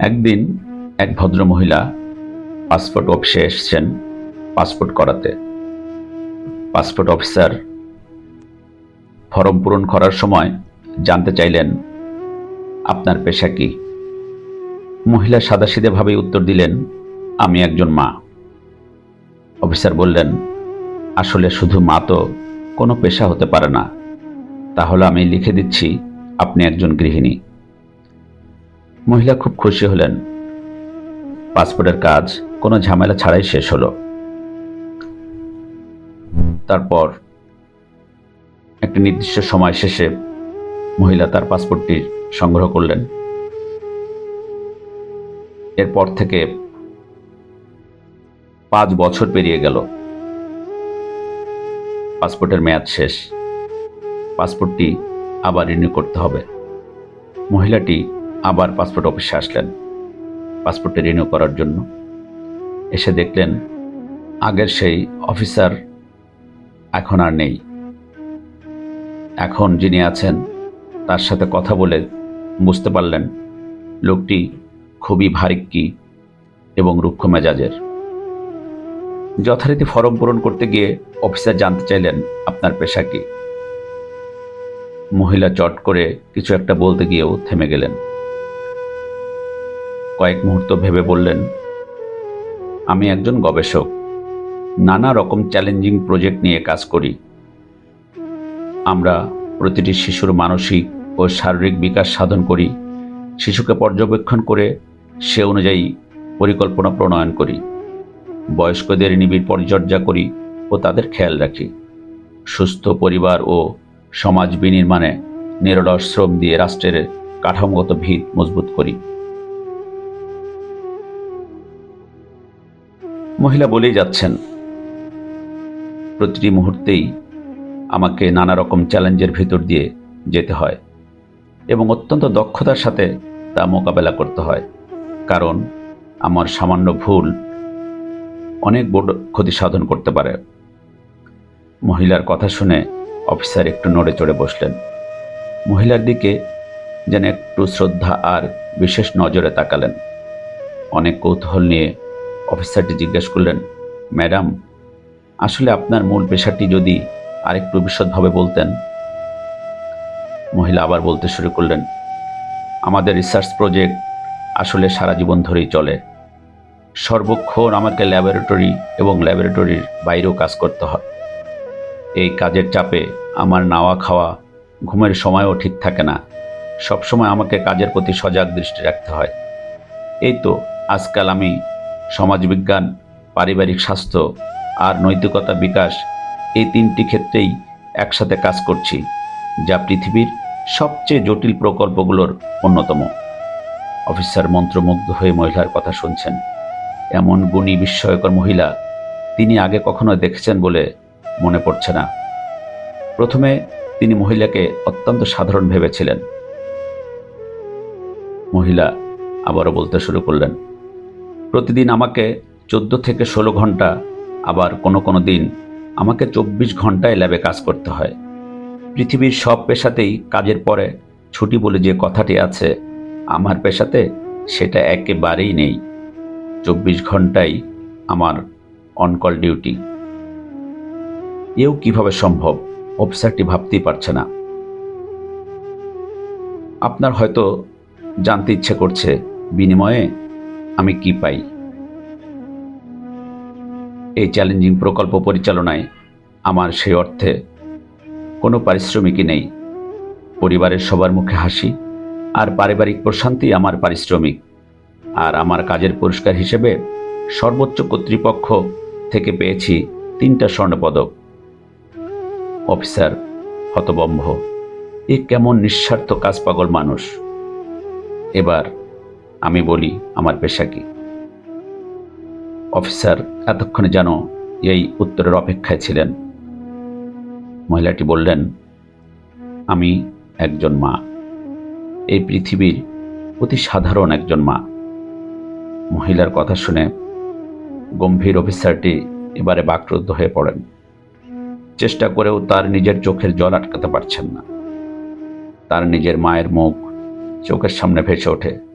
একদিন এক ভদ্র মহিলা পাসপোর্ট অফিসে এসছেন পাসপোর্ট করাতে। পাসপোর্ট অফিসার ফর্ম পূরণ করার সময় জানতে চাইলেন, আপনার পেশা কি? মহিলা সাদাসিধেভাবেই উত্তর দিলেন, আমি একজন মা। অফিসার বললেন, আসলে শুধু মা তো কোনো পেশা হতে পারে না। তাহলে আমি লিখে দিচ্ছি, আপনি একজন গৃহিণী। মহিলা খুব খুশি হলেন। পাসপোর্টের কাজ কোনো ঝামেলা ছাড়াই শেষ হলো। তারপর একটি নির্দিষ্ট সময় শেষে মহিলা তার পাসপোর্টটি সংগ্রহ করলেন। এরপর থেকে পাঁচ বছর পেরিয়ে গেল। পাসপোর্টের মেয়াদ শেষ। পাসপোর্টটি আবার রিনিউ করতে হবে। মহিলাটি আবার পাসপোর্ট অফিসে আসলেন। পাসপোর্টটি রিনিউ করার জন্য। এসে দেখলেন আগের সেই অফিসার এখন আর নেই। এখন যিনি আছেন, তার সাথে কথা বলে বুঝতে পারলেন লোকটি খুবই ভারিক্কি এবং রুক্ষ মেজাজের। যথারীতি ফরম পূরণ করতে গিয়ে অফিসার জানতে চাইলেন আপনার পেশা কি। মহিলা চট করে কিছু একটা বলতে গিয়েও থেমে গেলেন। কয়েক মুহূর্ত ভেবে বললেন, আমি একজন গবেষক। নানা রকম চ্যালেঞ্জিং প্রজেক্ট নিয়ে কাজ করি। আমরা প্রতিটি শিশুর মানসিক ও শারীরিক বিকাশ সাধন করি। শিশুকে পর্যবেক্ষণ করে সে অনুযায়ী পরিকল্পনা প্রণয়ন করি। বয়স্কদের নিবিড় পরিচর্যা করি ও তাদের খেয়াল রাখি। সুস্থ পরিবার ও সমাজ বিনির্মাণে নিরলস শ্রম দিয়ে রাষ্ট্রের কাঠামোগত ভিত মজবুত করি। মহিলা বলেই যাচ্ছেন। প্রতিটি মুহূর্তেই আমাকে নানা রকম চ্যালেঞ্জের ভিতর দিয়ে যেতে হয় এবং অত্যন্ত দক্ষতার সাথে তা মোকাবেলা করতে হয়। কারণ আমার সামান্য ভুল অনেক বড় ক্ষতি সাধন করতে পারে। মহিলার কথা শুনে অফিসার একটু নড়ে চড়ে বসলেন। মহিলার দিকে যেন একটু শ্রদ্ধা আর বিশেষ নজরে তাকালেন। অনেক কৌতূহল নিয়ে অফিসারটি জিজ্ঞেস করলেন, ম্যাডাম, আসলে আপনার মূল পেশাটি যদি আরেকটু বিশদভাবে বলতেন? মহিলা আবার বলতে শুরু করলেন, আমাদের রিসার্চ প্রজেক্ট আসলে সারা জীবন ধরেই চলে। সর্বক্ষণ আমাকে ল্যাবরেটরি এবং ল্যাবরেটরির বাইরেও কাজ করতে হয়। এই কাজের চাপে আমার নাওয়া খাওয়া ঘুমের সময়ও ঠিক থাকে না। সবসময় আমাকে কাজের প্রতি সজাগ দৃষ্টি রাখতে হয়। এই তো, আজকাল আমি সমাজবিজ্ঞান, পারিবারিক স্বাস্থ্য আর নৈতিকতা বিকাশ এই তিনটি ক্ষেত্রেই একসাথে কাজ করছি, যা পৃথিবীর সবচেয়ে জটিল প্রকল্পগুলোর অন্যতম। অফিসার মন্ত্রমুগ্ধ হয়ে মহিলার কথা শুনছেন। এমন গুণী বিস্ময়কর মহিলা তিনি আগে কখনো দেখেছেন বলে মনে পড়ছে না। প্রথমে তিনি মহিলাকে অত্যন্ত সাধারণ ভেবেছিলেন। মহিলা আবারও বলতে শুরু করলেন প্রতিদিন আমাকে চোদ্দ থেকে ষোলো ঘণ্টা, আবার কোনো কোনো দিন আমাকে চব্বিশ ঘন্টায় ল্যাবে কাজ করতে হয়। পৃথিবীর সব পেশাতেই কাজের পরে ছুটি বলে যে কথাটি আছে, আমার পেশাতে সেটা একেবারেই নেই। চব্বিশ ঘন্টাই আমার অনকল ডিউটি। এও কীভাবে সম্ভব, অফিসারটি ভাবতেই পারছে না। আপনার হয়তো জানতে ইচ্ছে করছে, বিনিময়ে আমি কি পাই? এই চ্যালেঞ্জিং প্রকল্প পরিচালনায় আমার সেই অর্থে কোনো পারিশ্রমিকই নেই। পরিবারের সবার মুখে হাসি আর পারিবারিক প্রশান্তি আমার পারিশ্রমিক। আর আমার কাজের পুরস্কার হিসেবে সর্বোচ্চ কর্তৃপক্ষ থেকে পেয়েছি তিনটা স্বর্ণপদক। অফিসার হতবম্ব এ কেমন নিঃস্বার্থ কাজ পাগল মানুষ। এবার আমি বলি, আমার পেশা কি? অফিসার, এতক্ষণে যেন এই উত্তরের অপেক্ষায় ছিলেন। মহিলাটি বললেন, আমি একজন মা। এই পৃথিবীর অতি সাধারণ একজন মা। মহিলার কথা শুনে গম্ভীর অফিসারটি এবারে বাকরুদ্ধ হয়ে পড়েন। চেষ্টা করেও তার নিজের চোখের জল আটকাতে পারছেন না। তার নিজের মায়ের মুখ চোখের সামনে ভেসে ওঠে।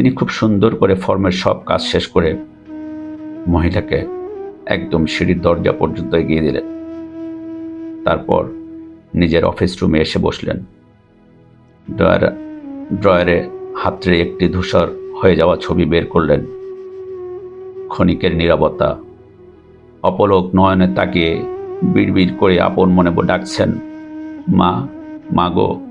তিনি খুব সুন্দর করে ফর্মের সব কাজ শেষ করে মহিলাকে একদম সিঁড়ির দরজা পর্যন্ত এগিয়ে দিলেন। তারপর নিজের অফিস রুমে এসে বসলেন। ড্রয়ার, ড্রয়ারে হাতড়ে একটি ধূসর হয়ে যাওয়া ছবি বের করলেন। ক্ষণিকের নিরাপত্তা অপলক নয়নে তাকিয়ে বিড়বিড় করে আপন মনে ডাকছেন, মা মা গো।